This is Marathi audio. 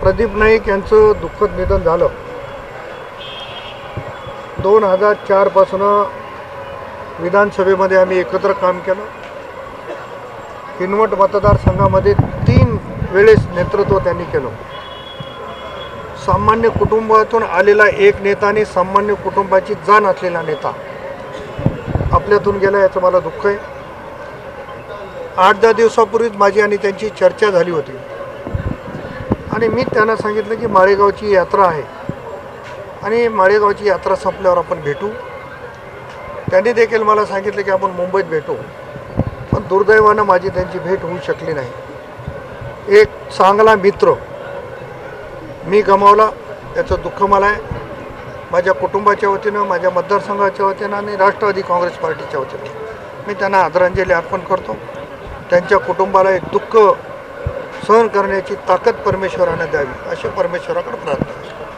प्रदीप नाईक यांचं दुःखद निधन झालं. दोन हजार चारपासून विधानसभेमध्ये आम्ही एकत्र काम केलं. किनवट मतदारसंघामध्ये तीन वेळेस नेतृत्व त्यांनी केलं. सामान्य कुटुंबातून आलेला एक नेता आणि सामान्य कुटुंबाची जाण असलेला नेता. आपल्यातून गेला याचं मला दुःख आहे. आठ दहा दिवसापूर्वीच माझी आणि त्यांची चर्चा झाली होती. आणि मी त्यांना सांगितलं की माळेगावची यात्रा आहे. आणि माळेगावची यात्रा संपल्यावर आपण भेटू. त्यांनी देखील मला सांगितलं की आपण मुंबईत भेटू. पण दुर्दैवानं माझी त्यांची भेट होऊ शकली नाही. एक चांगला मित्र मी गमावला. याचं दुःख मला आहे. माझ्या कुटुंबाच्या वतीनं माझ्या मतदारसंघाच्या वतीनं आणि राष्ट्रवादी काँग्रेस पार्टीच्या वतीनं मी त्यांना आदरांजली अर्पण करतो. त्यांच्या कुटुंबाला एक दुःख सहन करण्याची ताकद परमेश्वरानं द्यावी अशी परमेश्वराकडे प्रार्थना